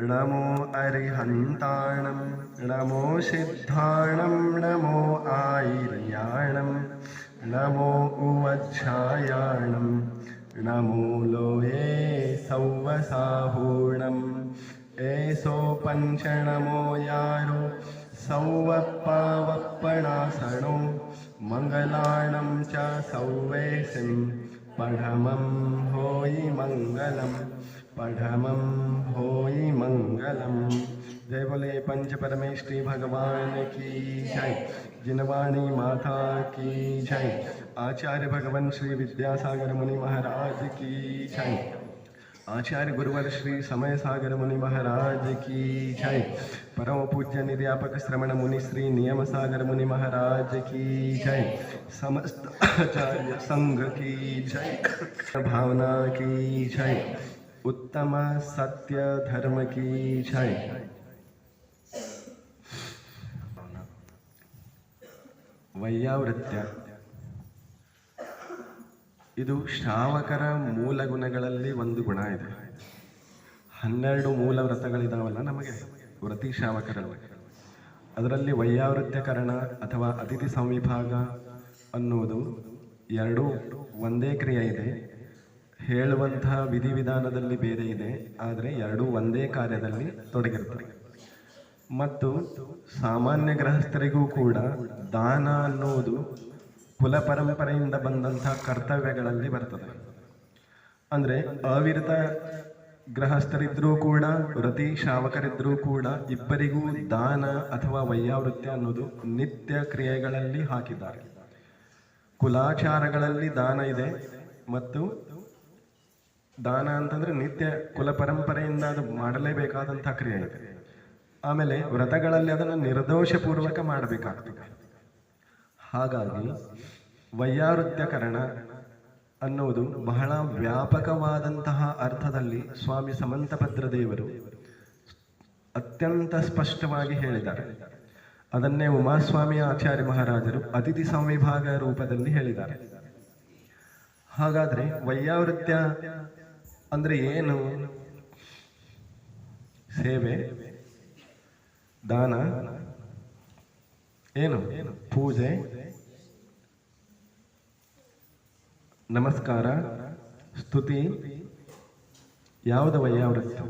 नमो अरिहन्ताणं, नमो सिद्धाणं, नमो आयर्याणं, नमो उवच्छायाणं, नमो लोये सौवसाहूणम् एसो पञ्चणमो यारो, सौवप्पावप्पणासणो मङ्गलाणं च सौवेसिं पढमं होयि मङ्गलम्। पढ़मं होई मंगलम। जय बोले पंच परमेश्वरी भगवान की जय। जिनवाणी माता की जय। आचार्य भगवान श्री विद्यासागर मुनि महाराज की जय। आचार्य गुरुवर श्री समय सागर मुनि महाराज की जय। परम पूज्य निर्यापक श्रवण मुनि श्री नियम सागर मुनि महाराज की जय। समस्त आचार्य संघ की जय। भावना की जय। ಉತ್ತಮ ಸತ್ಯ ಧರ್ಮ ಕಿ ಜೈ ವೈಯಾವೃತ್ಯ. ಇದು ಶ್ರಾವಕರ ಮೂಲ ಗುಣಗಳಲ್ಲಿ ಒಂದು ಗುಣ ಇದೆ. ಹನ್ನೆರಡು ಮೂಲ ವ್ರತಗಳಿದಾವಲ್ಲ ನಮಗೆ? ವ್ರತಿ ಶ್ರಾವಕರ ಅದರಲ್ಲಿ ವೈಯಾವೃತ್ಯಕರಣ ಅಥವಾ ಅತಿಥಿ ಸಂವಿಭಾಗ ಅನ್ನುವುದು ಎರಡೂ ಒಂದೇ ಕ್ರಿಯೆ ಇದೆ. ಹೇಳುವಂತಹ ವಿಧಿವಿಧಾನದಲ್ಲಿ ಬೇರೆ ಇದೆ, ಆದರೆ ಎರಡೂ ಒಂದೇ ಕಾರ್ಯದಲ್ಲಿ ತೊಡಗಿರ್ತವೆ ಮತ್ತು ಸಾಮಾನ್ಯ ಗೃಹಸ್ಥರಿಗೂ ಕೂಡ ದಾನ ಅನ್ನುವುದು ಕುಲ ಪರಂಪರೆಯಿಂದ ಬಂದಂತಹ ಕರ್ತವ್ಯಗಳಲ್ಲಿ ಬರ್ತದೆ. ಅಂದ್ರೆ ಅವಿರತ ಗೃಹಸ್ಥರಿದ್ರೂ ಕೂಡ ವೃತಿ ಶ್ರಾವಕರಿದ್ರೂ ಕೂಡ ಇಬ್ಬರಿಗೂ ದಾನ ಅಥವಾ ವೈಯಾವೃತ್ಯ ಅನ್ನೋದು ನಿತ್ಯ ಕ್ರಿಯೆಗಳಲ್ಲಿ ಹಾಕಿದ್ದಾರೆ. ಕುಲಾಚಾರಗಳಲ್ಲಿ ದಾನ ಇದೆ, ಮತ್ತು ದಾನ ಅಂತಂದ್ರೆ ನಿತ್ಯ ಕುಲ ಪರಂಪರೆಯಿಂದ ಅದು ಮಾಡಲೇಬೇಕಾದಂತಹ ಕ್ರಿಯೆ ಇದೆ ಆಮೇಲೆ ವ್ರತಗಳಲ್ಲಿ ಅದನ್ನು ನಿರ್ದೋಷಪೂರ್ವಕ ಮಾಡಬೇಕಾಗ್ತದೆ. ಹಾಗಾಗಿ ವೈಯಾರುತ್ಯಕರಣ ಅನ್ನುವುದು ಬಹಳ ವ್ಯಾಪಕವಾದಂತಹ ಅರ್ಥದಲ್ಲಿ ಸ್ವಾಮಿ ಸಮಂತಭದ್ರ ದೇವರು ಅತ್ಯಂತ ಸ್ಪಷ್ಟವಾಗಿ ಹೇಳಿದ್ದಾರೆ. ಅದನ್ನೇ ಉಮಾಸ್ವಾಮಿ ಆಚಾರ್ಯ ಮಹಾರಾಜರು ಅತಿಥಿ ಸಂವಿಭಾಗ ರೂಪದಲ್ಲಿ ಹೇಳಿದ್ದಾರೆ. ಹಾಗಾದ್ರೆ ವೈಯಾವೃತ್ಯ ಅಂದ್ರೆ ಏನು? ಸೇವೆ ದಾನ ಏನು? ಪೂಜೆ ನಮಸ್ಕಾರ ಸ್ತುತಿ ಯಾವುದು ವೈಯಾವೃತ್ತ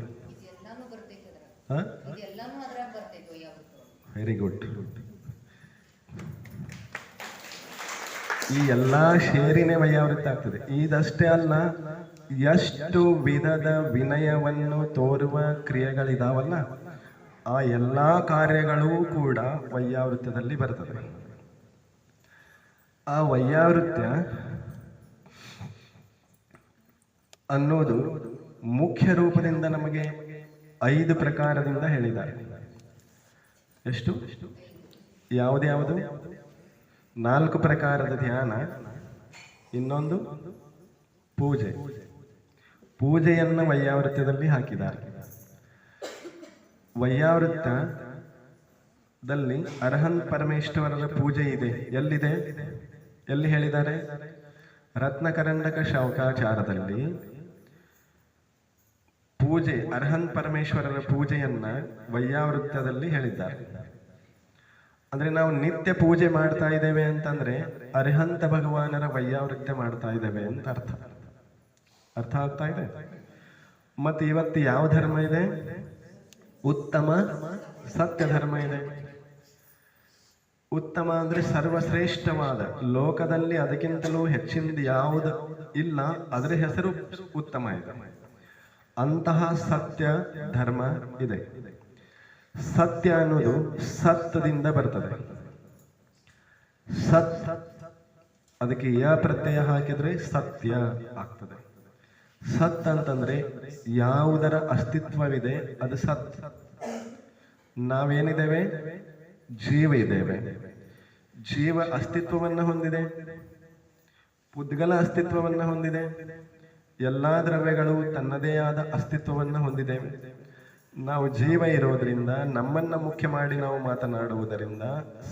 ವೆರಿ ಗುಡ್ ಈ ಎಲ್ಲಾ ಶೇರಿನೇ ವೈಯಾವೃತ್ತ ಆಗ್ತದೆ. ಇದಷ್ಟೇ ಅಲ್ಲ ಎಷ್ಟು ವಿಧದ ವಿನಯವನ್ನು ತೋರುವ ಕ್ರಿಯೆಗಳಿದಾವಲ್ಲ, ಆ ಎಲ್ಲ ಕಾರ್ಯಗಳೂ ಕೂಡ ವೈಯಾವೃತ್ಯದಲ್ಲಿ ಬರ್ತದೆ. ಆ ವೈಯಾವೃತ್ಯ ಅನ್ನೋದು ಮುಖ್ಯ ರೂಪದಿಂದ ನಮಗೆ ಐದು ಪ್ರಕಾರದಿಂದ ಹೇಳಿದ್ದಾರೆ. ಎಷ್ಟು? ಯಾವುದ್ಯಾವುದು ನಾಲ್ಕು ಪ್ರಕಾರದ ಧ್ಯಾನ, ಇನ್ನೊಂದು ಪೂಜೆ. ಪೂಜೆಯನ್ನು ವೈಯಾವೃತ್ಯದಲ್ಲಿ ಹಾಕಿದ್ದಾರೆ. ವೈಯಾವೃತ್ಯದಲ್ಲಿ ಅರ್ಹನ್ ಪರಮೇಶ್ವರರ ಪೂಜೆ ಇದೆ. ಎಲ್ಲಿದೆ? ಎಲ್ಲಿ ಹೇಳಿದ್ದಾರೆ? ರತ್ನಕರಂಡಕ ಶೌಕಾಚಾರದಲ್ಲಿ ಪೂಜೆ, ಅರ್ಹನ್ ಪರಮೇಶ್ವರರ ಪೂಜೆಯನ್ನ ವೈಯಾವೃತ್ತದಲ್ಲಿ ಹೇಳಿದ್ದಾರೆ. ಅಂದ್ರೆ ನಾವು ನಿತ್ಯ ಪೂಜೆ ಮಾಡ್ತಾ ಇದ್ದೇವೆ ಅಂತಂದ್ರೆ ಅರ್ಹಂತ ಭಗವಾನರ ವೈಯಾವೃತ್ಯ ಮಾಡ್ತಾ ಇದ್ದೇವೆ ಅಂತ ಅರ್ಥ. ಅರ್ಥ ಆಗ್ತಾ ಇದೆ? ಮತ್ತೆ ಇವತ್ತು ಯಾವ ಧರ್ಮ ಇದೆ? ಉತ್ತಮ ಸತ್ಯ ಧರ್ಮ ಇದೆ. ಉತ್ತಮ ಅಂದ್ರೆ ಸರ್ವಶ್ರೇಷ್ಠವಾದ. ಲೋಕದಲ್ಲಿ ಅದಕ್ಕಿಂತಲೂ ಹೆಚ್ಚಿನದು ಯಾವುದು ಇಲ್ಲ. ಅದರ ಹೆಸರು ಉತ್ತಮ ಇದೆ. ಅಂತಹ ಸತ್ಯ ಧರ್ಮ ಇದೆ. ಸತ್ಯ ಅನ್ನೋದು ಸತ್ತದಿಂದ ಬರ್ತದೆ. ಸತ್ ಅದಕ್ಕೆ ಯ ಪ್ರತ್ಯಯ ಹಾಕಿದ್ರೆ ಸತ್ಯ ಆಗ್ತದೆ. ಸತ್ ಅಂತಂದ್ರೆ ಯಾವುದರ ಅಸ್ತಿತ್ವವಿದೆ ಅದು ಸತ್. ನಾವೇನಿದ್ದೇವೆ? ಜೀವ ಇದ್ದೇವೆ. ಜೀವ ಅಸ್ತಿತ್ವವನ್ನು ಹೊಂದಿದೆ. ಪುದ್ಗಲ ಅಸ್ತಿತ್ವವನ್ನು ಹೊಂದಿದೆ. ಎಲ್ಲಾ ದ್ರವ್ಯಗಳು ತನ್ನದೇ ಆದ ಅಸ್ತಿತ್ವವನ್ನು ಹೊಂದಿದೆ. ನಾವು ಜೀವ ಇರೋದ್ರಿಂದ, ನಮ್ಮನ್ನ ಮುಖ್ಯ ಮಾಡಿ ನಾವು ಮಾತನಾಡುವುದರಿಂದ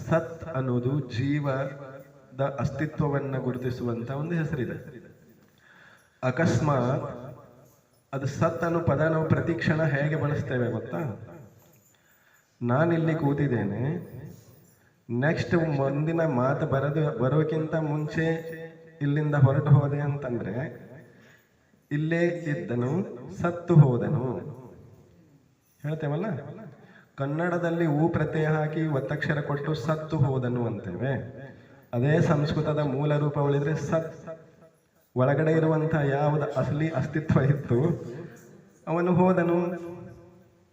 ಸತ್ ಅನ್ನೋದು ಜೀವದ ಅಸ್ತಿತ್ವವನ್ನು ಗುರುತಿಸುವಂತ ಒಂದು ಹೆಸರಿದೆ. ಅಕಸ್ಮಾತ್ ಅದು ಸತ್ ಅನ್ನೋ ಪದ ನಾವು ಪ್ರತಿ ಕ್ಷಣ ಹೇಗೆ ಬಳಸ್ತೇವೆ ಗೊತ್ತಾ? ನಾನಿಲ್ಲಿ ಕೂತಿದ್ದೇನೆ. ನೆಕ್ಸ್ಟ್ ಮುಂದಿನ ಮಾತು ಬರದು ಬರೋಕ್ಕಿಂತ ಮುಂಚೆ ಇಲ್ಲಿಂದ ಹೊರಟು ಹೋದೆ ಅಂತಂದ್ರೆ, ಇಲ್ಲೇ ಇದ್ದನು, ಸತ್ತು ಹೋದನು. ಹೇಳ್ತೇವಲ್ಲ? ಕನ್ನಡದಲ್ಲಿ ಊ ಪ್ರತ್ಯಯ ಹಾಕಿ ಒತ್ತಕ್ಷರ ಕೊಟ್ಟು ಸತ್ತು ಹೋದನು ಅಂತೇವೆ. ಅದೇ ಸಂಸ್ಕೃತದ ಮೂಲ ರೂಪ ಉಳಿದ್ರೆ ಸತ್ ಒಳಗಡೆ ಇರುವಂತಹ ಯಾವುದು ಅಸಲಿ ಅಸ್ತಿತ್ವ ಇತ್ತು, ಅವನು ಹೋದನು.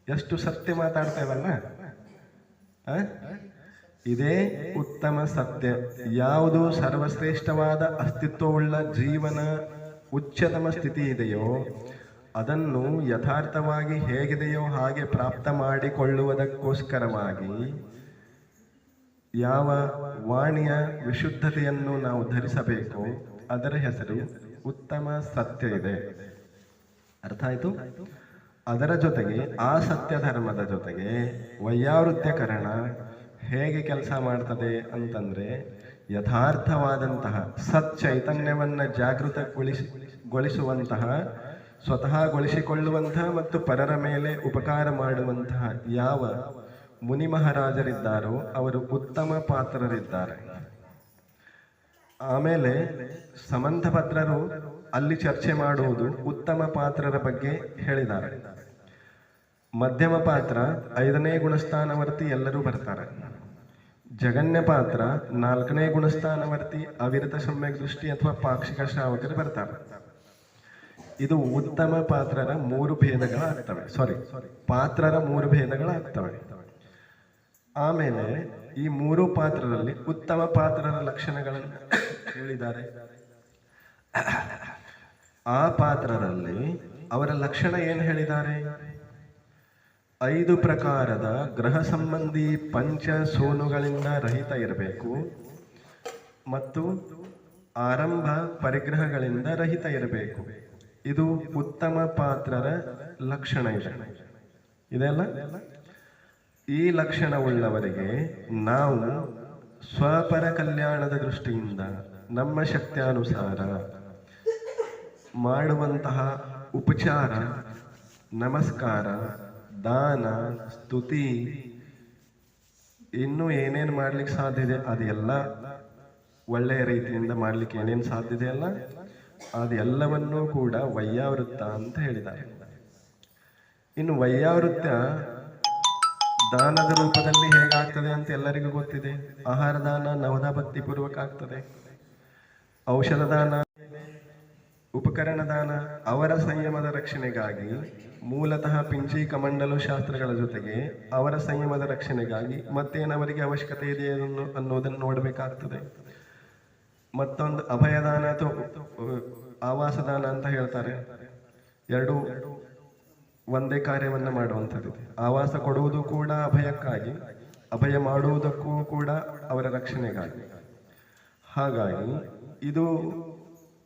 ಎಷ್ಟು ಸತ್ಯ ಮಾತಾಡ್ತೇವಲ್ಲ? ಇದೇ ಉತ್ತಮ ಸತ್ಯ. ಯಾವುದು ಸರ್ವಶ್ರೇಷ್ಠವಾದ ಅಸ್ತಿತ್ವವುಳ್ಳ ಜೀವನ ಉಚ್ಚತಮ ಸ್ಥಿತಿ ಇದೆಯೋ, ಅದನ್ನು ಯಥಾರ್ಥವಾಗಿ ಹೇಗಿದೆಯೋ ಹಾಗೆ ಪ್ರಾಪ್ತ ಮಾಡಿಕೊಳ್ಳುವುದಕ್ಕೋಸ್ಕರವಾಗಿ ಯಾವ ವಾಣಿಯ ವಿಶುದ್ಧತೆಯನ್ನು ನಾವು ಧರಿಸಬೇಕು ಅದರ ಹೆಸರು ಉತ್ತಮ ಸತ್ಯ ಇದೆ ಅರ್ಥ ಆಯ್ತು? ಅದರ ಜೊತೆಗೆ ಆ ಸತ್ಯ ಧರ್ಮದ ಜೊತೆಗೆ ವೈಯಾವೃತ್ಯಕರಣ ಹೇಗೆ ಕೆಲಸ ಮಾಡ್ತದೆ ಅಂತಂದ್ರೆ ಯಥಾರ್ಥವಾದಂತಹ ಸತ್ ಚೈತನ್ಯವನ್ನ ಜಾಗೃತಗೊಳಿಸಿ ಗೊಳಿಸುವಂತಹ ಸ್ವತಃಗೊಳಿಸಿಕೊಳ್ಳುವಂತಹ ಮತ್ತು ಪರರ ಮೇಲೆ ಉಪಕಾರ ಮಾಡುವಂತಹ ಯಾವ ಮುನಿ ಮಹಾರಾಜರಿದ್ದಾರೋ ಅವರು ಉತ್ತಮ ಪಾತ್ರರಿದ್ದಾರೆ. ಆಮೇಲೆ ಸಂಬಂಧಪತ್ರರು ಅಲ್ಲಿ ಚರ್ಚೆ ಮಾಡುವುದು ಉತ್ತಮ ಪಾತ್ರರ ಬಗ್ಗೆ ಹೇಳಿದ್ದಾರೆ. ಮಧ್ಯಮ ಪಾತ್ರ ಐದನೇ ಗುಣಸ್ಥಾನವರ್ತಿ ಎಲ್ಲರೂ ಬರ್ತಾರೆ. ಜಗನ್ಯ ಪಾತ್ರ ನಾಲ್ಕನೇ ಗುಣಸ್ಥಾನವರ್ತಿ ಅವಿರತ ಸಮ್ಯಕ್ ದೃಷ್ಟಿ ಅಥವಾ ಪಾಕ್ಷಿಕ ಶ್ರಾವಕರು ಬರ್ತಾರೆ. ಇದು ಉತ್ತಮ ಪಾತ್ರರ ಮೂರು ಭೇದಗಳಾಗ್ತವೆ. ಸಾರಿ ಪಾತ್ರರ ಮೂರು ಭೇದಗಳಾಗ್ತವೆ. ಆಮೇಲೆ ಈ ಮೂರು ಪಾತ್ರರಲ್ಲಿ ಉತ್ತಮ ಪಾತ್ರರ ಲಕ್ಷಣಗಳನ್ನು ಹೇಳಿದ್ದಾರೆ. ಆ ಪಾತ್ರರಲ್ಲಿ ಅವರ ಲಕ್ಷಣ ಏನು ಹೇಳಿದ್ದಾರೆ? ಐದು ಪ್ರಕಾರದ ಗ್ರಹ ಸಂಬಂಧಿ ಪಂಚ ಸೋನುಗಳಿಂದ ರಹಿತ ಇರಬೇಕು ಮತ್ತು ಆರಂಭ ಪರಿಗ್ರಹಗಳಿಂದ ರಹಿತ ಇರಬೇಕು. ಇದು ಉತ್ತಮ ಪಾತ್ರರ ಲಕ್ಷಣ ಇದೆ. ಇದೆಲ್ಲ ಈ ಲಕ್ಷಣವುಳ್ಳವರಿಗೆ ನಾವು ಸ್ವಪರ ಕಲ್ಯಾಣದ ದೃಷ್ಟಿಯಿಂದ ನಮ್ಮ ಶಕ್ತ್ಯಾನುಸಾರ ಮಾಡುವಂತಹ ಉಪಚಾರ, ನಮಸ್ಕಾರ, ದಾನ, ಸ್ತುತಿ, ಇನ್ನೂ ಏನೇನು ಮಾಡ್ಲಿಕ್ಕೆ ಸಾಧ್ಯ ಇದೆ ಅದೆಲ್ಲ ಒಳ್ಳೆಯ ರೀತಿಯಿಂದ ಮಾಡ್ಲಿಕ್ಕೆ ಏನೇನು ಸಾಧ್ಯ ಇದೆ ಅಲ್ಲ? ಅದೆಲ್ಲವನ್ನೂ ಕೂಡ ವೈಯಾವೃತ್ತ ಅಂತ ಹೇಳಿದ್ದಾರೆ. ಇನ್ನು ವೈಯಾವೃತ್ತ ದಾನದ ರೂಪದಲ್ಲಿ ಹೇಗಾಗ್ತದೆ ಅಂತ ಎಲ್ಲರಿಗೂ ಗೊತ್ತಿದೆ. ಆಹಾರ ದಾನ ನವದ ಭಕ್ತಿ ಪೂರ್ವಕ ಆಗ್ತದೆ. ಔಷಧ ಉಪಕರಣದಾನ ಉಪಕರಣ ದಾನ ಅವರ ಸಂಯಮದ ರಕ್ಷಣೆಗಾಗಿ, ಮೂಲತಃ ಪಿಂಚಿ ಕಮಂಡಲು ಶಾಸ್ತ್ರಗಳ ಜೊತೆಗೆ ಅವರ ಸಂಯಮದ ರಕ್ಷಣೆಗಾಗಿ ಮತ್ತೇನವರಿಗೆ ಅವಶ್ಯಕತೆ ಇದೆ ಅನ್ನೋ- ಅನ್ನೋದನ್ನು ನೋಡಬೇಕಾಗ್ತದೆ. ಮತ್ತೊಂದು ಅಭಯದಾನ ಅಥವಾ ಆವಾಸದಾನ ಅಂತ ಹೇಳ್ತಾರೆ. ಎರಡು ಒಂದೇ ಕಾರ್ಯವನ್ನ ಮಾಡುವಂಥದ್ದು. ಆವಾಸ ಕೊಡುವುದು ಕೂಡ ಅಭಯಕ್ಕಾಗಿ, ಅಭಯ ಮಾಡುವುದಕ್ಕೂ ಕೂಡ ಅವರ ರಕ್ಷಣೆಗಾಗಿ. ಹಾಗಾಗಿ ಇದು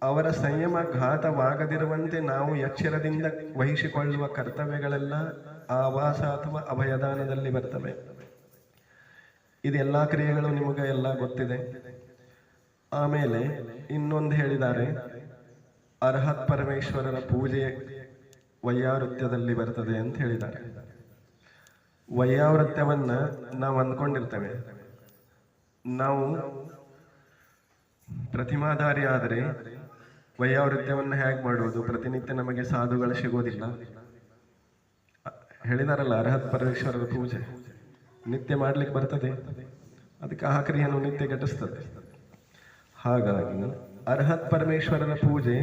ಅವರ ಸಂಯಮ ಘಾತವಾಗದಿರುವಂತೆ ನಾವು ಎಚ್ಚರದಿಂದ ವಹಿಸಿಕೊಳ್ಳುವ ಕರ್ತವ್ಯಗಳೆಲ್ಲ ಆವಾಸ ಅಥವಾ ಅಭಯದಾನದಲ್ಲಿ ಬರ್ತವೆ. ಇದೆಲ್ಲ ಕ್ರಿಯೆಗಳು ನಿಮಗೆ ಎಲ್ಲ ಗೊತ್ತಿದೆ. ಆಮೇಲೆ ಇನ್ನೊಂದು ಹೇಳಿದ್ದಾರೆ, ಅರ್ಹತ್ ಪರಮೇಶ್ವರರ ಪೂಜೆ ವೈಯಾವೃತ್ಯದಲ್ಲಿ ಬರ್ತದೆ ಅಂತ ಹೇಳಿದ್ದಾರೆ. ವೈಯಾವೃತ್ಯವನ್ನ ನಾವು ಅಂದ್ಕೊಂಡಿರ್ತೇವೆ. ನಾವು ಪ್ರತಿಮಾಧಾರಿ ಆದರೆ ವೈಯಾವೃತ್ಯವನ್ನು ಹೇಗೆ ಮಾಡುವುದು? ಪ್ರತಿನಿತ್ಯ ನಮಗೆ ಸಾಧುಗಳು ಸಿಗೋದಿಲ್ಲ. ಹೇಳಿದಾರಲ್ಲ, ಅರ್ಹತ್ ಪರಮೇಶ್ವರರ ಪೂಜೆ. ನಿತ್ಯ ಮಾಡ್ಲಿಕ್ಕೆ ಬರ್ತದೆ. ಅದಕ್ಕೆ ಆ ನಿತ್ಯ ಘಟಿಸ್ತದೆ. ಹಾಗಾಗಿ ಅರ್ಹತ್ ಪರಮೇಶ್ವರನ ಪೂಜೆ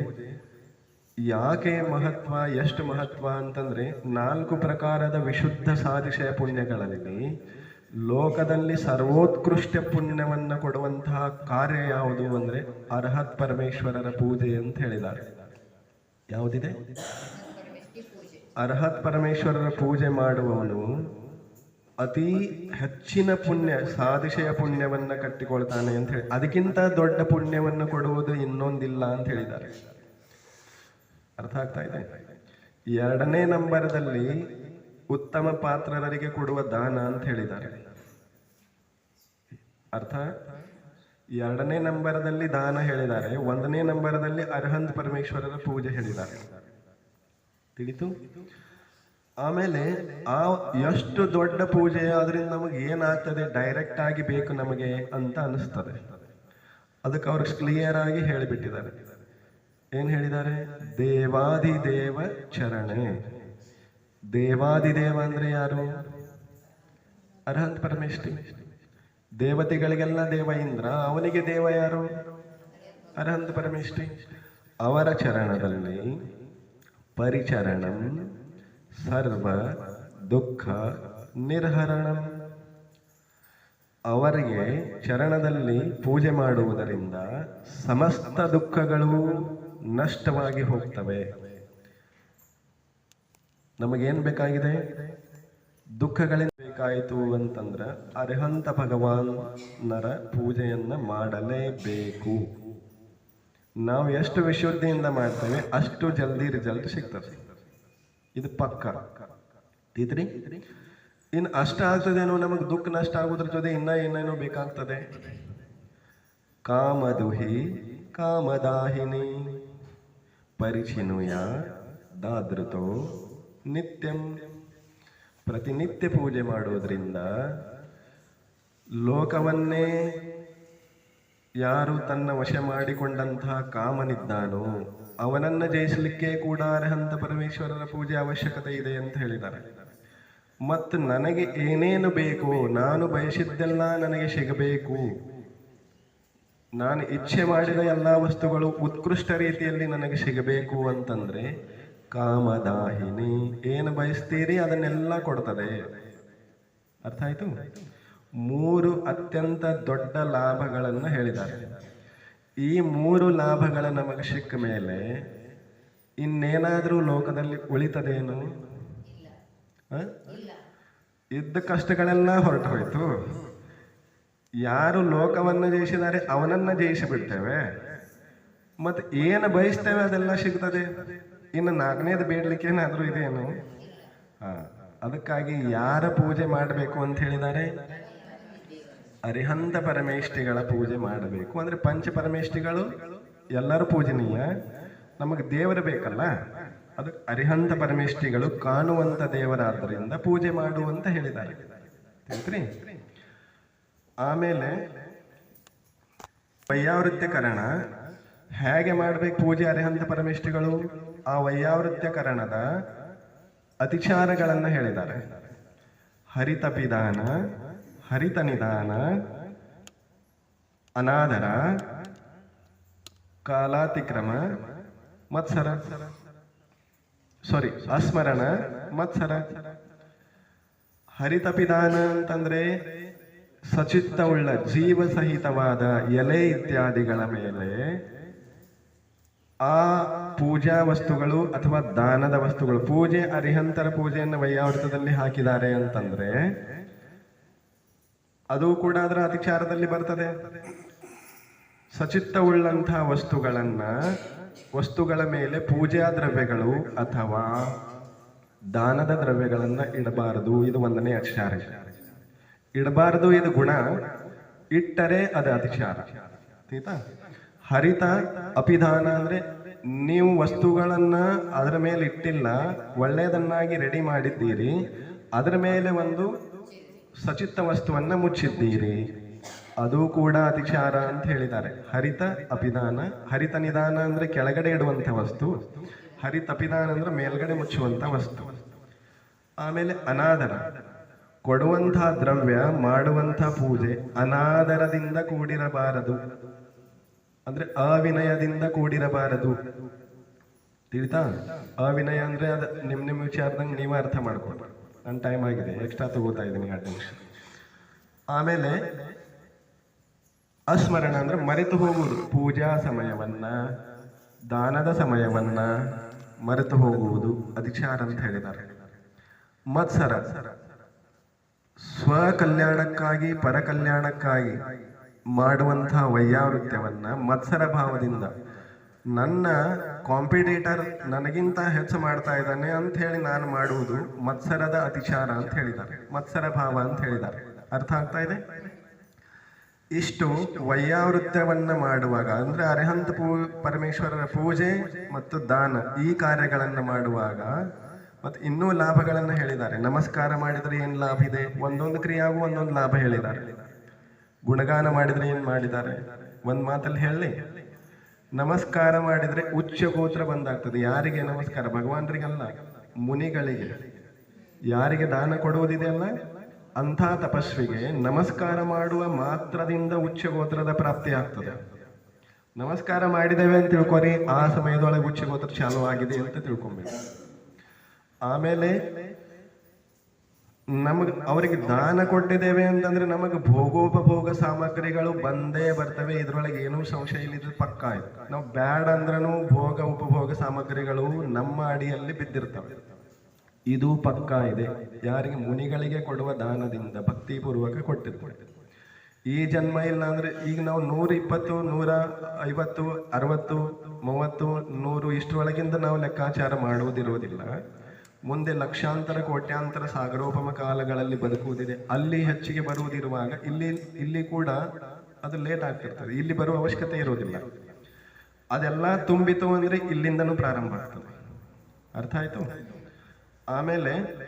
ಯಾಕೆ ಮಹತ್ವ, ಎಷ್ಟು ಮಹತ್ವ ಅಂತಂದ್ರೆ ನಾಲ್ಕು ಪ್ರಕಾರದ ವಿಶುದ್ಧ ಸಾಧಿಸಯ ಪುಣ್ಯಗಳಲ್ಲಿ ಲೋಕದಲ್ಲಿ ಸರ್ವೋತ್ಕೃಷ್ಟ ಪುಣ್ಯವನ್ನ ಕೊಡುವಂತಹ ಕಾರ್ಯ ಯಾವುದು ಅಂದ್ರೆ ಅರ್ಹತ್ ಪರಮೇಶ್ವರರ ಪೂಜೆ ಅಂತ ಹೇಳಿದ್ದಾರೆ. ಯಾವುದಿದೆ? ಅರ್ಹತ್ ಪರಮೇಶ್ವರರ ಪೂಜೆ ಮಾಡುವವನು ಅತಿ ಹೆಚ್ಚಿನ ಪುಣ್ಯ ಸಾಧಿಶಯ ಪುಣ್ಯವನ್ನ ಕಟ್ಟಿಕೊಳ್ತಾನೆ ಅಂತ ಹೇಳಿ, ಅದಕ್ಕಿಂತ ದೊಡ್ಡ ಪುಣ್ಯವನ್ನು ಕೊಡುವುದು ಇನ್ನೊಂದಿಲ್ಲ ಅಂತ ಹೇಳಿದ್ದಾರೆ. ಅರ್ಥ ಆಗ್ತಾ ಇದೆ? ಎರಡನೇ ನಂಬರದಲ್ಲಿ ಉತ್ತಮ ಪಾತ್ರರಿಗೆ ಕೊಡುವ ದಾನ ಅಂತ ಹೇಳಿದ್ದಾರೆ. ಅರ್ಥ? ಎರಡನೇ ನಂಬರದಲ್ಲಿ ದಾನ ಹೇಳಿದ್ದಾರೆ, ಒಂದನೇ ನಂಬರದಲ್ಲಿ ಅರ್ಹಂತ್ ಪರಮೇಶ್ವರರ ಪೂಜೆ ಹೇಳಿದ್ದಾರೆ. ತಿಳಿತು? ಆಮೇಲೆ ಆ ಎಷ್ಟು ದೊಡ್ಡ ಪೂಜೆ ಅದರಿಂದ ನಮಗೆ ಏನಾಗ್ತದೆ ಡೈರೆಕ್ಟ್ ಆಗಿ ಬೇಕು ನಮಗೆ ಅಂತ ಅನಿಸ್ತದೆ. ಅದಕ್ಕೆ ಅವ್ರಿಗೆ ಕ್ಲಿಯರ್ ಆಗಿ ಹೇಳಿಬಿಟ್ಟಿದ್ದಾರೆ. ಏನ್ ಹೇಳಿದ್ದಾರೆ? ದೇವಾದಿದೇವ ಚರಣೆ. ದೇವಾದಿದೇವ ಅಂದ್ರೆ ಯಾರು? ಅರ್ಹಂತ್ ಪರಮೇಶ್ವರಿ ದೇವತೆಗಳಿಗೆಲ್ಲ ದೇವ ಇಂದ್ರ, ಅವನಿಗೆ ದೇವ ಯಾರು? ಅರ್ಹಂತ್ ಪರಮೇಶ್ವರಿ ಅವರ ಚರಣದಲ್ಲಿ ಪರಿಚರಣಂ ಸರ್ವ ದುಃಖ ನಿರ್ಹರಣಂ. ಅವರಿಗೆ ಚರಣದಲ್ಲಿ ಪೂಜೆ ಮಾಡುವುದರಿಂದ ಸಮಸ್ತ ದುಃಖಗಳು ನಷ್ಟವಾಗಿ ಹೋಗ್ತವೆ. ನಮಗೇನ್ ಬೇಕಾಗಿದೆ? ದುಃಖಗಳಿಂದ ಬೇಕಾಯಿತು ಅಂತಂದ್ರ ಅರ್ಹಂತ ಭಗವಾನರ ಪೂಜೆಯನ್ನ ಮಾಡಲೇಬೇಕು. ನಾವು ಎಷ್ಟು ವಿಶುದ್ಧಿಯಿಂದ ಮಾಡ್ತೇವೆ, ಅಷ್ಟು ಜಲ್ದಿ ರಿಸಲ್ಟ್ ಸಿಗ್ತದೆ. ಇದು ಪಕ್ಕ. ಇದ್ರಿ? ಇನ್ನು ಅಷ್ಟ ಆಗ್ತದೇನೋ ನಮಗೆ ದುಃಖ ನಷ್ಟ ಆಗೋದ್ರ ಜೊತೆ ಇನ್ನ ಏನೇನೋ ಬೇಕಾಗ್ತದೆ. ಕಾಮದುಹಿ, ಕಾಮದಾಹಿನಿ, ಪರಿಚಿನುಯ, ದಾದೃತೋ ನಿತ್ಯಂ. ಪ್ರತಿನಿತ್ಯ ಪೂಜೆ ಮಾಡುವುದರಿಂದ ಲೋಕವನ್ನೇ ಯಾರು ತನ್ನ ವಶ ಮಾಡಿಕೊಂಡಂತಹ ಕಾಮನಿದ್ದಾನೋ ಅವನನ್ನ ಜಯಿಸಲಿಕ್ಕೆ ಕೂಡ ಅರ್ಹಂತ ಪರಮೇಶ್ವರರ ಪೂಜೆ ಅವಶ್ಯಕತೆ ಇದೆ ಅಂತ ಹೇಳಿದ್ದಾರೆ. ಮತ್ತು ನನಗೆ ಏನೇನು ಬೇಕು, ನಾನು ಬಯಸಿದ್ದೆಲ್ಲ ನನಗೆ ಸಿಗಬೇಕು. ನಾನು ಇಚ್ಛೆ ಮಾಡಿದ ಎಲ್ಲ ವಸ್ತುಗಳು ಉತ್ಕೃಷ್ಟ ರೀತಿಯಲ್ಲಿ ನನಗೆ ಸಿಗಬೇಕು ಅಂತಂದ್ರೆ ಕಾಮದಾಹಿನಿ. ಏನು ಬಯಸ್ತೀರಿ? ಅದನ್ನೆಲ್ಲ ಕೊಡ್ತದೆ. ಅರ್ಥ ಆಯ್ತು? ಮೂರು ಅತ್ಯಂತ ದೊಡ್ಡ ಲಾಭಗಳನ್ನು ಹೇಳಿದ್ದಾರೆ. ಈ ಮೂರು ಲಾಭಗಳ ನಮಗೆ ಸಿಕ್ಕ ಮೇಲೆ ಇನ್ನೇನಾದರೂ ಲೋಕದಲ್ಲಿ ಉಳಿತದೇನು? ಇದ್ದ ಕಷ್ಟಗಳೆಲ್ಲ ಹೊರಟು ಹೋಯ್ತು. ಯಾರು ಲೋಕವನ್ನು ಜಯಿಸಿದ್ದಾರೆ ಅವನನ್ನ ಜಯಿಸಿ ಬಿಡ್ತೇವೆ ಮತ್ತೆ ಏನು ಬಯಸ್ತೇವೆ ಅದೆಲ್ಲ ಸಿಗ್ತದೆ? ಇನ್ನು ನಾಲ್ಕನೇದು ಬೇಡಲಿಕ್ಕೆ ಏನಾದ್ರೂ ಇದೆಯೇನು? ಹಾ, ಅದಕ್ಕಾಗಿ ಯಾರ ಪೂಜೆ ಮಾಡಬೇಕು ಅಂತ ಹೇಳಿದ್ದಾರೆ? ಅರಿಹಂತ ಪರಮೇಷ್ಠಿಗಳ ಪೂಜೆ ಮಾಡಬೇಕು. ಅಂದ್ರೆ ಪಂಚ ಪರಮೇಷ್ಠಿಗಳು, ಎಲ್ಲರೂ ಪೂಜನೀಯ? ನಮಗೆ ದೇವರು ಬೇಕಲ್ಲ? ಅದಕ್ಕೆ ಅರಿಹಂತ ಪರಮೇಷ್ಠಿಗಳು ಕಾಣುವಂತ ದೇವರಾದ್ದರಿಂದ ಪೂಜೆ ಮಾಡುವಂತ ಹೇಳಿದ್ದಾರೆ. ಆಮೇಲೆ ವೈಯಾವೃತ್ಯಕರಣ ಹೇಗೆ ಮಾಡ್ಬೇಕು ಪೂಜೆ ಅರಿಹಂತ ಪರಮೇಷ್ಠಿಗಳು? ಆ ವೈಯಾವೃತ್ಯಕರಣದ ಅತಿಚಾರಗಳನ್ನು ಹೇಳಿದ್ದಾರೆ. ಹರಿತಪಿದಾನ ಹರಿತ ನಿಧಾನ ಅನಾದರ, ಕಾಲಾತಿಕ್ರಮ, ಮತ್ಸರ. ಸಾರಿ, ಅಸ್ಮರಣ, ಮತ್ಸರ. ಹರಿತಪಿದಾನ ಅಂತಂದ್ರೆ ಸಚಿತ್ತವುಳ್ಳ ಜೀವ ಸಹಿತವಾದ ಎಲೆ ಇತ್ಯಾದಿಗಳ ಮೇಲೆ ಆ ಪೂಜಾ ವಸ್ತುಗಳು ಅಥವಾ ದಾನದ ವಸ್ತುಗಳು, ಪೂಜೆ ಅರಿಹಂತರ ಪೂಜೆಯನ್ನು ವೈಯಾವೃತದಲ್ಲಿ ಹಾಕಿದ್ದಾರೆ ಅಂತಂದ್ರೆ ಅದು ಕೂಡ ಅದರ ಅತಿಚಾರದಲ್ಲಿ ಬರ್ತದೆ. ಸಚಿತ್ತವುಳ್ಳಂತಹ ವಸ್ತುಗಳನ್ನ, ವಸ್ತುಗಳ ಮೇಲೆ ಪೂಜಾ ದ್ರವ್ಯಗಳು ಅಥವಾ ದಾನದ ದ್ರವ್ಯಗಳನ್ನ ಇಡಬಾರದು. ಇದು ಒಂದನೇ ಅಕ್ಷಾರ ಇಡಬಾರದು ಇದು ಗುಣ, ಇಟ್ಟರೆ ಅದು ಅತಿಚಾರ ಹರಿತ ಅಪಿದಾನ ಅಂದ್ರೆ ನೀವು ವಸ್ತುಗಳನ್ನ ಅದರ ಮೇಲೆ ಇಟ್ಟಿಲ್ಲ, ಒಳ್ಳೆಯದನ್ನಾಗಿ ರೆಡಿ ಮಾಡಿದ್ದೀರಿ, ಅದರ ಮೇಲೆ ಒಂದು ಸಚಿತ್ತ ವಸ್ತುವನ್ನ ಮುಚ್ಚಿದ್ದೀರಿ. ಅದು ಕೂಡ ಅತಿಕ್ಷಾರ ಅಂತ ಹೇಳಿದ್ದಾರೆ. ಹರಿತ ಅಪಿದಾನ ಹರಿತ ನಿಧಾನ ಅಂದ್ರೆ ಕೆಳಗಡೆ ಇಡುವಂತ ವಸ್ತು, ಹರಿತ ಅಪಿದಾನ ಅಂದ್ರೆ ಮೇಲ್ಗಡೆ ಮುಚ್ಚುವಂತ ವಸ್ತು. ಆಮೇಲೆ ಅನಾದರ ಕೊಡುವಂತಹ ದ್ರವ್ಯ ಮಾಡುವಂತಹ ಪೂಜೆ, ಅನಾದರದಿಂದ ಕೂಡಿರಬಾರದು. ಅಂದ್ರೆ ಅವಿನಯದಿಂದ ಕೂಡಿರಬಾರದು. ತಿಳಿತಾ? ಅವಿನಯ ಅಂದ್ರೆ ಅದ ನಿಮ್ ನಿಮ್ ವಿಚಾರದಂಗೆ ನೀವೇ ಅರ್ಥ ಮಾಡ್ಕೊಂಡು ನನ್ನ ಟೈಮ್ ಆಗಿದೆ ಎಕ್ಸ್ಟ್ರಾ ತಗೋತಾ ಇದ್ದೀನಿ ಎರಡು ನಿಮಿಷ. ಆಮೇಲೆ ಅಸ್ಮರಣ ಅಂದ್ರೆ ಮರೆತು ಹೋಗುವುದು. ಪೂಜಾ ಸಮಯವನ್ನ, ದಾನದ ಸಮಯವನ್ನ ಮರೆತು ಹೋಗುವುದು ಅಧಿಕಾರ ಅಂತ ಹೇಳಿದ್ದಾರೆ. ಮತ್ಸರ. ಸ್ವಕಲ್ಯಾಣಕ್ಕಾಗಿ, ಪರಕಲ್ಯಾಣಕ್ಕಾಗಿ ಮಾಡುವಂತಹ ವೈಯಾವೃತ್ಯವನ್ನ ಮತ್ಸರ ಭಾವದಿಂದ. ನನ್ನ ಕಾಂಪಿಟೇಟರ್ ನನಗಿಂತ ಹೆಚ್ಚು ಮಾಡ್ತಾ ಇದ್ದಾನೆ ಅಂತ ಹೇಳಿ ನಾನು ಮಾಡುವುದು ಮತ್ಸರದ ಅತಿಚಾರ ಅಂತ ಹೇಳಿದ್ದಾರೆ. ಮತ್ಸರ ಭಾವ ಅಂತ ಹೇಳಿದ್ದಾರೆ. ಅರ್ಥ ಆಗ್ತಾ ಇದೆ? ಇಷ್ಟು ವೈಯಾವೃತ್ಯವನ್ನ ಮಾಡುವಾಗ ಅಂದ್ರೆ ಅರಿಹಂತ ಪೂ, ಪರಮೇಶ್ವರರ ಪೂಜೆ ಮತ್ತು ದಾನ ಈ ಕಾರ್ಯಗಳನ್ನ ಮಾಡುವಾಗ ಮತ್ತು ಇನ್ನೂ ಲಾಭಗಳನ್ನು ಹೇಳಿದ್ದಾರೆ. ನಮಸ್ಕಾರ ಮಾಡಿದರೆ ಏನು ಲಾಭ ಇದೆ? ಒಂದೊಂದು ಕ್ರಿಯೆಗೂ ಒಂದೊಂದು ಲಾಭ ಹೇಳಿದ್ದಾರೆ. ಗುಣಗಾನ ಮಾಡಿದರೆ ಏನು ಮಾಡಿದ್ದಾರೆ? ಒಂದು ಮಾತಲ್ಲಿ ಹೇಳಿ. ನಮಸ್ಕಾರ ಮಾಡಿದರೆ ಉಚ್ಚ ಗೋತ್ರ ಬಂದಾಗ್ತದೆ. ಯಾರಿಗೆ ನಮಸ್ಕಾರ? ಭಗವಾನ್ರಿಗಲ್ಲ, ಮುನಿಗಳಿಗೆ. ಯಾರಿಗೆ ದಾನ ಕೊಡುವುದಿದೆಯಲ್ಲ ಅಂಥ ತಪಸ್ವಿಗೆ ನಮಸ್ಕಾರ ಮಾಡುವ ಮಾತ್ರದಿಂದ ಉಚ್ಚ ಗೋತ್ರದ ಪ್ರಾಪ್ತಿ ಆಗ್ತದೆ. ನಮಸ್ಕಾರ ಮಾಡಿದ್ದೇವೆ ಅಂತ ತಿಳ್ಕೊರಿ, ಆ ಸಮಯದೊಳಗೆ ಉಚ್ಚ ಗೋತ್ರ ಚಾಲು ಆಗಿದೆ ಅಂತ ತಿಳ್ಕೊಬೇಕು. ಆಮೇಲೆ ನಮಗ್ ಅವರಿಗೆ ದಾನ ಕೊಟ್ಟಿದ್ದೇವೆ ಅಂತಂದ್ರೆ ನಮಗೆ ಭೋಗೋಪಭೋಗ ಸಾಮಗ್ರಿಗಳು ಬಂದೇ ಬರ್ತವೆ. ಇದ್ರೊಳಗೆ ಏನೂ ಸಂಶಯ ಇಲ್ಲ ಪಕ್ಕ ಆಯ್ತು. ನಾವು ಬ್ಯಾಡ್ ಅಂದ್ರೂ ಭೋಗ, ಉಪಭೋಗ ಸಾಮಗ್ರಿಗಳು ನಮ್ಮ ಅಡಿಯಲ್ಲಿ ಬಿದ್ದಿರ್ತವೆ. ಇದು ಪಕ್ಕ ಇದೆ. ಯಾರಿಗೆ ಮುನಿಗಳಿಗೆ ಕೊಡುವ ದಾನದಿಂದ ಭಕ್ತಿಪೂರ್ವಕ ಕೊಟ್ಟಿರ್ತಾರೆ ಈ ಜನ್ಮ ಇಲ್ಲ ಅಂದ್ರೆ ಈಗ ನಾವು ನೂರ ಇಪ್ಪತ್ತು, ನೂರ ಐವತ್ತು, ಅರವತ್ತು, ಮೂವತ್ತು, ನೂರು ಇಷ್ಟರೊಳಗಿಂದ ನಾವು ಲೆಕ್ಕಾಚಾರ ಮಾಡುವುದಿರುವುದಿಲ್ಲ. ಮುಂದೆ ಲಕ್ಷಾಂತರ, ಕೋಟ್ಯಾಂತರ ಸಾಗರೋಪಮ ಕಾಲಗಳಲ್ಲಿ ಬದುಕುವುದಿದೆ. ಅಲ್ಲಿ ಹೆಚ್ಚಿಗೆ ಬರುವುದಿರುವಾಗ ಇಲ್ಲಿ ಇಲ್ಲಿ ಕೂಡ ಅದು ಲೇಟ್ ಆಗ್ತಿರ್ತದೆ. ಇಲ್ಲಿ ಬರುವ ಅವಶ್ಯಕತೆ ಇರುವುದಿಲ್ಲ. ಅದೆಲ್ಲ ತುಂಬಿತು ಅಂದ್ರೆ ಇಲ್ಲಿಂದನೂ ಪ್ರಾರಂಭ ಆಗ್ತದೆ. ಅರ್ಥ ಆಯ್ತು? ಆಮೇಲೆ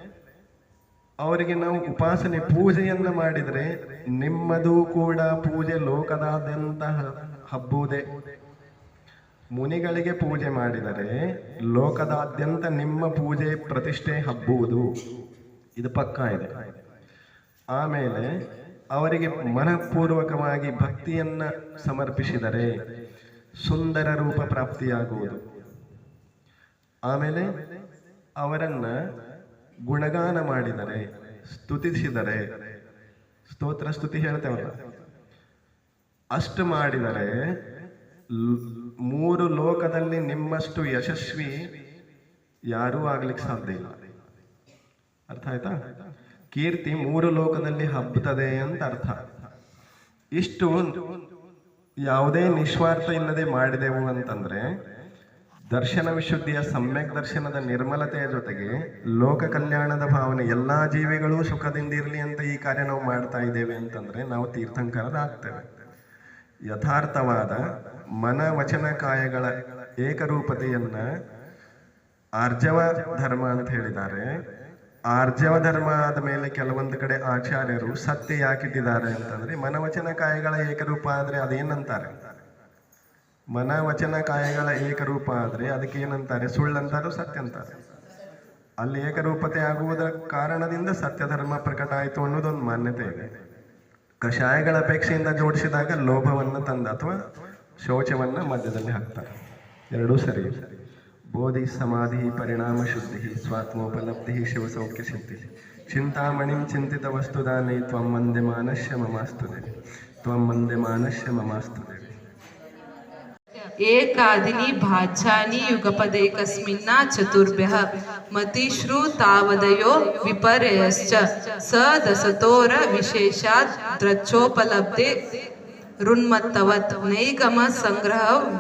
ಅವರಿಗೆ ನಾವು ಉಪಾಸನೆ, ಪೂಜೆಯನ್ನ ಮಾಡಿದ್ರೆ ನಿಮ್ಮದು ಕೂಡ ಪೂಜೆ ಲೋಕದಾದ್ಯಂತ ಹಬ್ಬುವುದೇ. ಮುನಿಗಳಿಗೆ ಪೂಜೆ ಮಾಡಿದರೆ ಲೋಕದಾದ್ಯಂತ ನಿಮ್ಮ ಪೂಜೆ ಪ್ರತಿಷ್ಠೆ ಹಬ್ಬುವುದು. ಇದು ಪಕ್ಕಾ ಇದೆ. ಆಮೇಲೆ ಅವರಿಗೆ ಮನಪೂರ್ವಕವಾಗಿ ಭಕ್ತಿಯನ್ನ ಸಮರ್ಪಿಸಿದರೆ ಸುಂದರ ರೂಪ ಪ್ರಾಪ್ತಿಯಾಗುವುದು. ಆಮೇಲೆ ಅವರನ್ನ ಗುಣಗಾನ ಮಾಡಿದರೆ, ಸ್ತುತಿಸಿದರೆ, ಸ್ತೋತ್ರ ಸ್ತುತಿ ಹೇಳ್ತೇವಲ್ಲ. ಅಷ್ಟು ಮಾಡಿದರೆ ಮೂರು ಲೋಕದಲ್ಲಿ ನಿಮ್ಮಷ್ಟು ಯಶಸ್ವಿ ಯಾರೂ ಆಗ್ಲಿಕ್ಕೆ ಸಾಧ್ಯ ಇಲ್ಲ. ಅರ್ಥ ಆಯ್ತಾ? ಕೀರ್ತಿ ಮೂರು ಲೋಕದಲ್ಲಿ ಹಬ್ಬುತ್ತದೆ ಅಂತ ಅರ್ಥ. ಇಷ್ಟು ಯಾವುದೇ ನಿಸ್ವಾರ್ಥ ಇಲ್ಲದೆ ಮಾಡಿದೆವು ಅಂತಂದ್ರೆ, ದರ್ಶನ ವಿಶುದ್ಧಿಯ ಸಮ್ಯಕ್ ದರ್ಶನದ ನಿರ್ಮಲತೆಯ ಜೊತೆಗೆ ಲೋಕ ಕಲ್ಯಾಣದ ಭಾವನೆ, ಎಲ್ಲಾ ಜೀವಿಗಳು ಸುಖದಿಂದ ಇರಲಿ ಅಂತ ಈ ಕಾರ್ಯ ನಾವು ಮಾಡ್ತಾ ಇದ್ದೇವೆ ಅಂತಂದ್ರೆ ನಾವು ತೀರ್ಥಂಕರರಾಗ್ತೇವೆ. ಯಥಾರ್ಥವಾದ ಮನವಚನಕಾಯಗಳ ವಚನ ಕಾಯಗಳ ಏಕರೂಪತೆಯನ್ನ ಆರ್ಜವ ಧರ್ಮ ಅಂತ ಹೇಳಿದ್ದಾರೆ. ಆರ್ಜವ ಧರ್ಮ ಆದ ಮೇಲೆ ಕೆಲವೊಂದು ಕಡೆ ಆಚಾರ್ಯರು ಸತ್ಯ ಯಾಕಿಟ್ಟಿದ್ದಾರೆ ಅಂತಂದ್ರೆ ಮನವಚನ ಕಾಯಗಳ ಏಕರೂಪ ಆದ್ರೆ ಅದೇನಂತಾರೆ? ಮನ ವಚನ ಕಾಯಗಳ ಏಕರೂಪ ಆದ್ರೆ ಅದಕ್ಕೆ ಏನಂತಾರೆ ಸುಳ್ಳಂತಾರು ಸತ್ಯ ಅಂತಾರೆ ಅಲ್ಲಿ ಏಕರೂಪತೆ ಆಗುವುದರ ಕಾರಣದಿಂದ ಸತ್ಯ ಧರ್ಮ ಪ್ರಕಟ ಆಯಿತು ಅನ್ನೋದೊಂದು ಮಾನ್ಯತೆ ಇದೆ. ಕಷಾಯಗಳ ಅಪೇಕ್ಷೆಯಿಂದ ಜೋಡಿಸಿದಾಗ ಲೋಭವನ್ನು ತಂದ ಅಥವಾ ಶೌಚವನ್ನು ಮಧ್ಯದಲ್ಲಿ ಹಾಕ್ತಾರೆ. ಎರಡೂ ಸರಿ. ಬೋಧಿ ಸಮಾಧಿ ಪರಿಣಾಮ ಶುದ್ಧಿ ಸ್ವಾತ್ಮೋಪಲಬ್ಧಿ ಶಿವಸೌಖ್ಯ ಸಿದ್ಧಿ. ಚಿಂತಾಮಣಿಂ ಚಿಂತಿತ ವಸ್ತುದಾನಿ ತ್ವಂ ವಂದೆ ಮಾನಶ್ಯ ಮಮಾಸ್ತುದೆ ತ್ವಂ ಮಂದೆ ಮಾನಶ್ಯ ಮಮಾಸ್ತು ದೇವಿ एकादिनि भाज्यानि युगपदेकस्मिन्ना चतुर्भ्यः मतिश्रु तावदयो विपर्यश्च स रुन्मत्तवत्।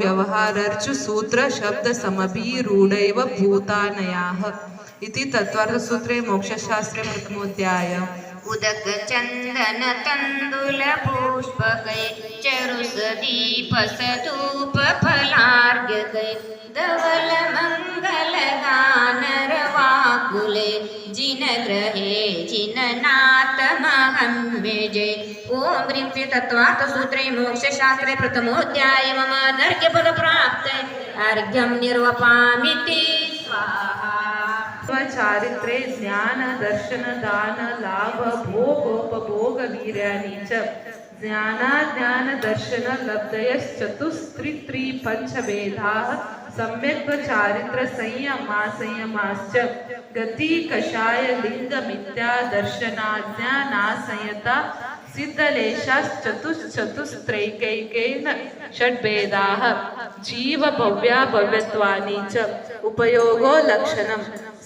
व्यवहारर्चु भूतानयाः। इति तत्त्वार्थसूत्रे मोक्षशास्त्रे प्रथमोऽध्याय। उदक चंदन तंदुल पुष्प चरुस दीप सधूप फलार्घ्य कै धवल मंगल गानर वाकुले जिन ग्रहे जिननाथ महम्ये जय। ओम ह्रीं तत्वार्थ सूत्रे मोक्षशास्त्रे प्रथमोऽध्याय मम नर्घ्यपद प्राप्त। अर्घ्यं निर्वपामिति चारित्रे ज्ञान, दर्शन, दान, लाभ भोगोपभोग वीर्याणि च। दर्शन, लब्धयश्चतुस्त्रित्री पञ्चभेदाः सम्यक् चारित्र संयमा, संयमाश्च। गति, कषाय, लिङ्ग, मिथ्या दर्शनाज्ञानासंयता सिद्धलेशाश्चतुश्चतुस्त्रैकैकेन षड्भेदाः। भव्यत्वानि च। उपयोगो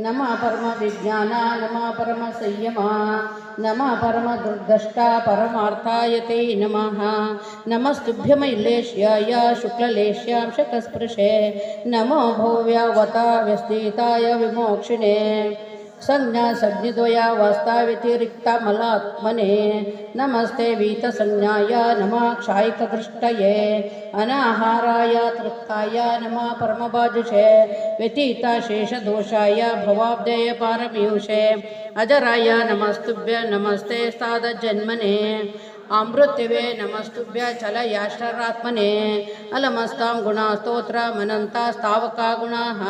नमः परम नमः नम नमः परमदुर्दष्टा, परमार्थाय ते नमः। नमस्तुभ्यमैलेश्याय शुक्ललेश्यांशकस्पृशे नमो भव्यावता व्यस्थिताय विमोक्षिणे। संज्ञा संज्ञिद्वया वास्ताव्यतिरिक्तमलात्मने नमस्ते वीतसंज्ञाय नमः क्षायितदृष्टये अनाहाराय तृप्ताय नम परमुषे परमभाजुषे भवाब्देय पारमीयुषे अजराय नमस्तुभ्य नमस्ते सादजन्मने ಅಮೃತಿವೆ ನಮಸ್ತುಭ್ಯ ಚಲ ಯಾಶ್ರರಾತ್ಮನೆ ಅಲಮಸ್ತಾಂ ಗುಣಸ್ತೋತ್ರ ಮನಂತಾಸ್ತಾವಕ ಗುಣಾಹ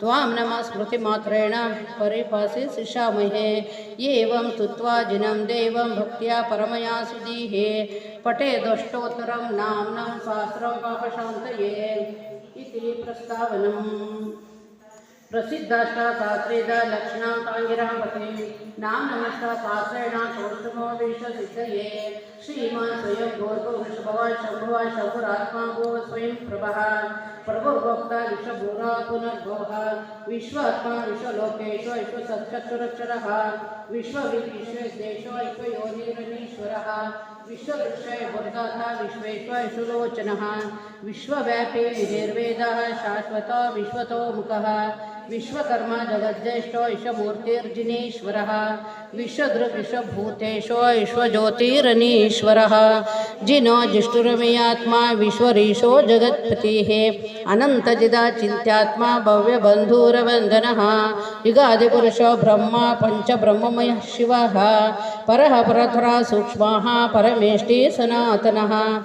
त्वां नमः स्मृतिमात्रेण परिभासि शिशामहे एवं स्तुत्वा जिनं देवं भक्त्या परमया सुधीः पठेदष्टोत्तरं नाम्नं सहस्रं पापशान्तये इति प्रस्तावनम्। प्रसिद्धाष्टाशास्त्रेद लक्षणाङ्काङ्गिरापते नाम नमस्ताशास्त्रेण कौस्तुभो विश्वसिद्धये श्रीमान् स्वयं भोर्गवृषभवान् शम्भुवान् शम्भुरात्मा भो स्वयं प्रभः। प्रभुर्भोक्ता विश्वभूरा पुनर्भोः, विश्वात्मा विश्वलोकेशो विश्वसच्चक्षुरक्षरः विश्वविश्वेशो विश्वेशो विश्वयोनिरनीश्वरः विश्ववृक्षय बुद्धाता विश्वेश्व विश्वव्यापी विनिर्वेदः शाश्वतो विश्वतो मुखः विश्वकर्मा जगज्जेष्ठो विश्वमूर्तिर्जिनेश्वरः विश्वदृक् विश्वभूतेशो जिनो जिष्टुरमेयात्मा विश्वरीशो जगत्पतिः, अनन्तजिदा चिन्त्यात्मा भव्यबन्धुरवन्दनः, युगादिपुरुषो ब्रह्मा पञ्चब्रह्ममयः शिवः, परः परतरा सूक्ष्मः परमेष्टि सनातनः।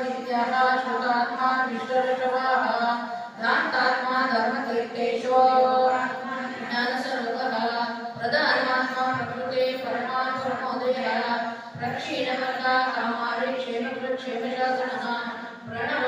नित्यः श्रुतात्मा विश्वऋषभः दान्तात्मा धर्मकीर्तेशो ज्ञानस्वरूपः प्रधानात्मा प्रकृते परमात्मोदयः प्रक्षीणवर्गा कामारे क्षेमक्षेमशासनः प्रणवः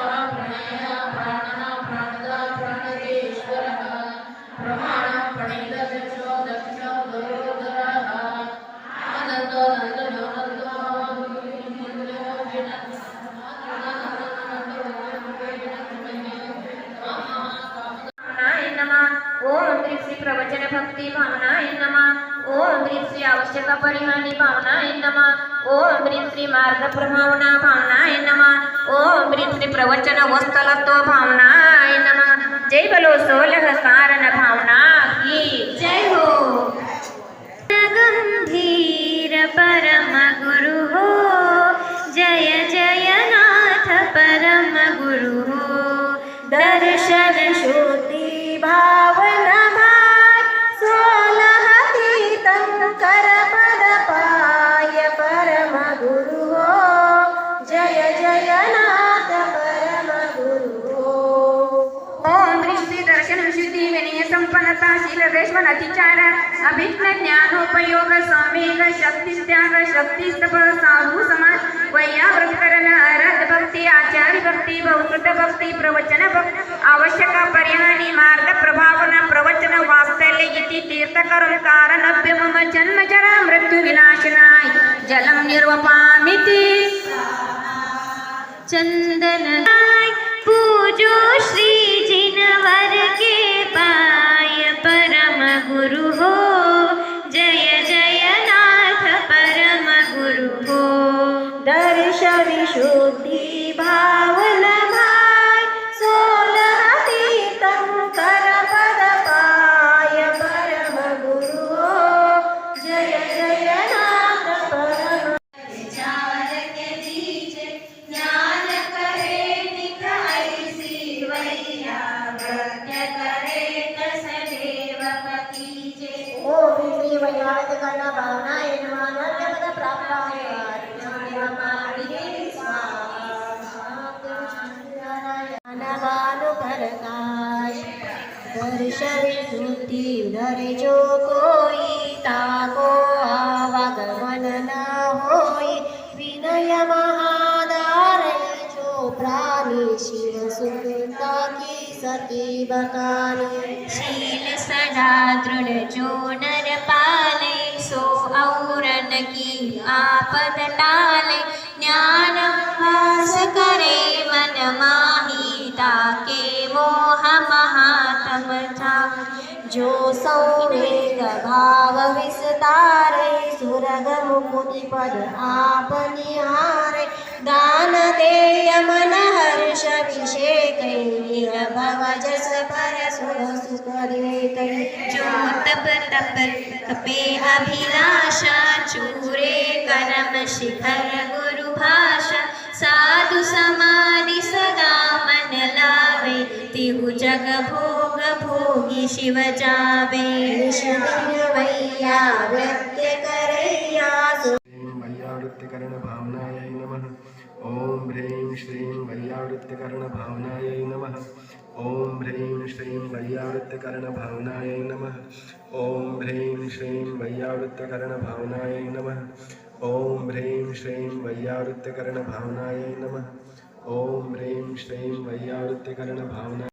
ఉపరిహాని భావనాయ నమ ఓం హ్రీం శ్రీ మార్గ ప్రభావన భావనాయ నమ ఓం హ్రీం శ్రీ ప్రవచన వస్తలతో భావనాయ నమ జై బలో సోలహ కారణ భావనా కీ జై హో గంభీర పరమ గురు హో జయ జయనాథ పరమ గురు దర్శన శృతి భావ ರೇಷ್ಮನತಿಚಾರ ಅಭಿಜ್ಞ ಜ್ಞಾನೋಪಯೋಗ ಸ್ವಮೇಗ ಶಕ್ತಿ ತ್ಯಾಗ ಶಕ್ತಿ ಸ್ತಪ ಸಾಧು ಸಮಾಜ ವೈಯಾವೃತ್ತರನ ಆರಾಧ ಭಕ್ತಿ ಆಚಾರ್ಯ ಭಕ್ತಿ ಭೌತೃತ ಭಕ್ತಿ ಪ್ರವಚನ ಭಕ್ತಿ ಅವಶ್ಯಕ ಪರಿಹಾನಿ ಮಾರ್ಗ ಪ್ರಭಾವನ ಪ್ರವಚನ ವಾತ್ಸಲ್ಯ ಇತಿ ತೀರ್ಥಕರುಣ ಕಾರಣಭ್ಯ ಮಮ ಜನ್ಮ ಜರ ಮೃತ್ಯು ವಿನಾಶನಾಯ ಜಲಂ ನಿರ್ವಪಾಮಿತಿ ಚಂದನ पूजो श्री जिनवर के पास ഒരു ഹോ વૈષ્ણવી શુદ્ધિ ધરે જો કોઈ તાકો આવાગમન ના હોય વિનય મહાદાર જો પ્રાણી શિવ સુતા કી સતી બકાની શીલ સદા દૃઢ જો નર પાલે સો ઔરન કી આપદ ટાલે जो संवेग भाव विस्तारे, सुरग मुकुति पद आप निहारे दान देय मन हर्ष विषेक भव जस पर सुर सुख देते जो तप तप कपे अभिलाषा, चूरे करम शिखर गुरु भाषा। साधु समाधि सदा मन लावे, तिहु जग भोग भोगी शिव जावे वैया व्यक्य करैया ह्रीं वैयावृत्तिकरणभावनायै नमः। ॐ ह्रीं श्रीं वैयावृत्तिकरणभावनायै नमः। ॐ ह्रीं श्रीं वैयावृत्तिकरणभावनायै नमः। ॐ ह्रीं श्रीं वैयावृत्तिकरणभावनायै नमः। ॐ ह्रीं श्रीं वैयावृत्तिकरणभावनायै नमः। ॐ ह्रीं श्रीं वैयावृत्तिकरणभावना